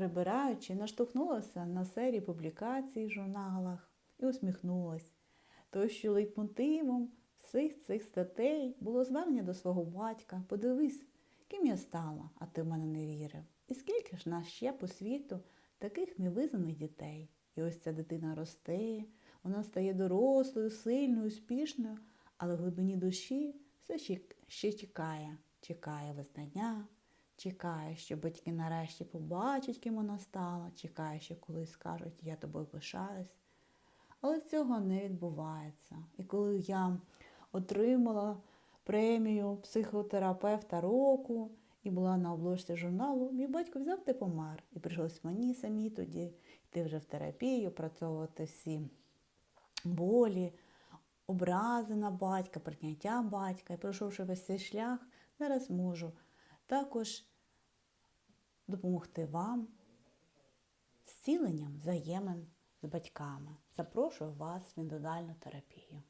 перебираючи, наштовхнулася на серії публікацій в журналах і усміхнулась. То, що лейтмотивом всіх цих статей було звернення до свого батька. Подивись, ким я стала, а ти в мене не вірив. І скільки ж нас ще по світу таких невизнаних дітей. І ось ця дитина росте, вона стає дорослою, сильною, успішною, але в глибині душі все ще чекає, чекає визнання, чекає, що батьки нарешті побачать, ким вона стала, чекає, що колись скажуть, я тобою пишаюсь. Але цього не відбувається. І коли я отримала премію психотерапевта року і була на обложці журналу, мій батько взяв та помер. І прийшлось мені самі тоді йти вже в терапію, працьовувати всі болі, образи на батька, прийняття батька. І пройшовши весь цей шлях, зараз можу також допомогти вам зціленням взаємин з батьками. Запрошую вас в індивідуальну терапію.